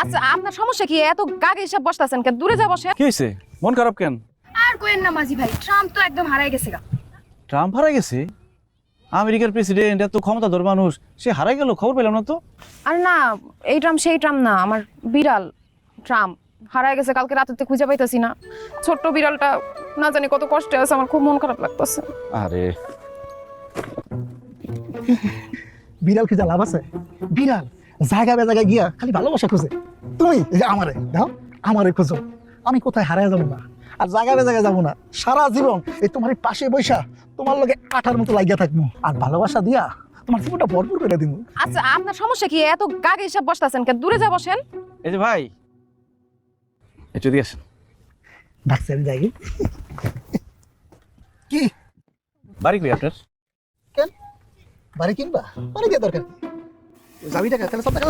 আচ্ছা আপনার সমস্যা কি? এত গাগে হিসাব বসতেছেন কেন? দূরে যা বসে। কি হয়েছে মন খারাপ কেন? আর কোয়েন না মাঝি ভাই ট্রাম্প তো একদম হারাই গেছে গা। ট্রাম্প হারাই গেছে? আমেরিকার প্রেসিডেন্ট এত ক্ষমতাধর মানুষ সে হারাই গেল খবর পেলাম না তো? আর না এই ট্রাম্প সেই ট্রাম্প না আমার বিড়াল ট্রাম্প। হারাই গেছে কালকে রাতে খুঁজে পাইতেছি না। ছোট্ট বিড়ালটা না জানি কত কষ্টে আছে আমার খুব মন খারাপ লাগতেছে। আরে। বিড়াল খুঁজে লাভ আছে? বিড়াল? জায়গা বে জায়গায় গিয়া খালি ভালোবাসা খুঁজে। তুমি এই যে আমারে দাও আমারে খুঁজো। আমি কোথায় হারায় যাব না আর জায়গা বে জায়গায় যাব না। সারা জীবন এই তোমার পাশে বৈশা তোমার লগে আঠার মতো লাগিয়া থাকব। আর ভালোবাসা দিয়া তোমার জীবনটা ভরপুর করে দিব। আচ্ছা আপনার সমস্যা কি? এত গাগে হিসাব বসতেছেন কেন? দূরে যা বসেন। এই যে ভাই একটু দিয়ে আসেন আমি যাই। কি? বাড়ি কই আপনার? কেন? বাড়ি কিনবা? বাড়ি দিয়ে দরকার Pues Sabina que está la sombra,